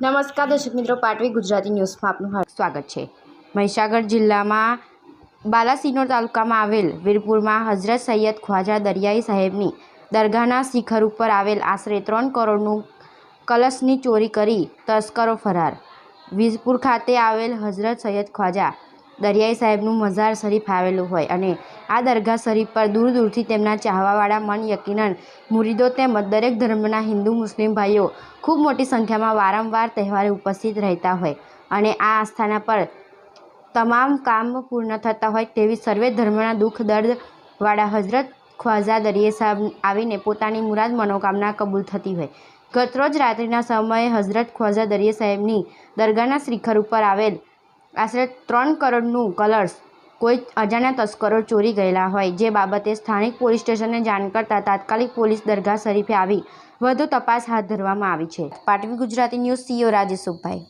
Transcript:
નમસ્કાર, દર્શક મિત્રો. પાટવી ગુજરાતી ન્યૂઝમાં આપનું સ્વાગત છે. મહીસાગર જિલ્લામાં બાલાસિનોર તાલુકામાં આવેલ વીરપુરમાં હઝરત સૈયદ ખ્વાજા દરિયાઈ સાહેબની દરગાહના શિખર ઉપર આવેલ આશરે ત્રણ કરોડનું કલશની ચોરી કરી તસ્કરો ફરાર. વીરપુર ખાતે આવેલ હઝરત સૈયદ ખ્વાજા દરિયાઈ સાહેબનું મઝાર શરીફ આવેલું હોય અને આ દરગાહ શરીફ પર દૂર દૂરથી તેમના ચાહવાવાળા મન યકીનન, મુરીદો તેમજ દરેક ધર્મના હિન્દુ, મુસ્લિમ ભાઈઓ ખૂબ મોટી સંખ્યામાં વારંવાર તહેવારે ઉપસ્થિત રહેતા હોય અને આ આસ્થાના પર તમામ કામ પૂર્ણ થતા હોય તેવી સર્વે ધર્મના દુઃખ દર્દવાળા હઝરત ખ્વાજા દરિયે સાહેબ આવીને પોતાની મુરાદ મનોકામના કબૂલ થતી હોય. ગતરોજ રાત્રિના સમયે હઝરત ખ્વાજા દરિયે સાહેબની દરગાહના શિખર ઉપર આવેલ આશરે ત્રણ કરોડનું કલર્સ કોઈ અજાણ્યા તસ્કરો ચોરી ગયેલા હોય, જે બાબતે સ્થાનિક પોલીસ સ્ટેશનને જાણ કરતાં તાત્કાલિક પોલીસ દરગાહ શરીફે આવી વધુ તપાસ હાથ ધરવામાં આવી છે. પાટવી ગુજરાતી ન્યૂઝ સીઓ રાજેશ સુભાઈ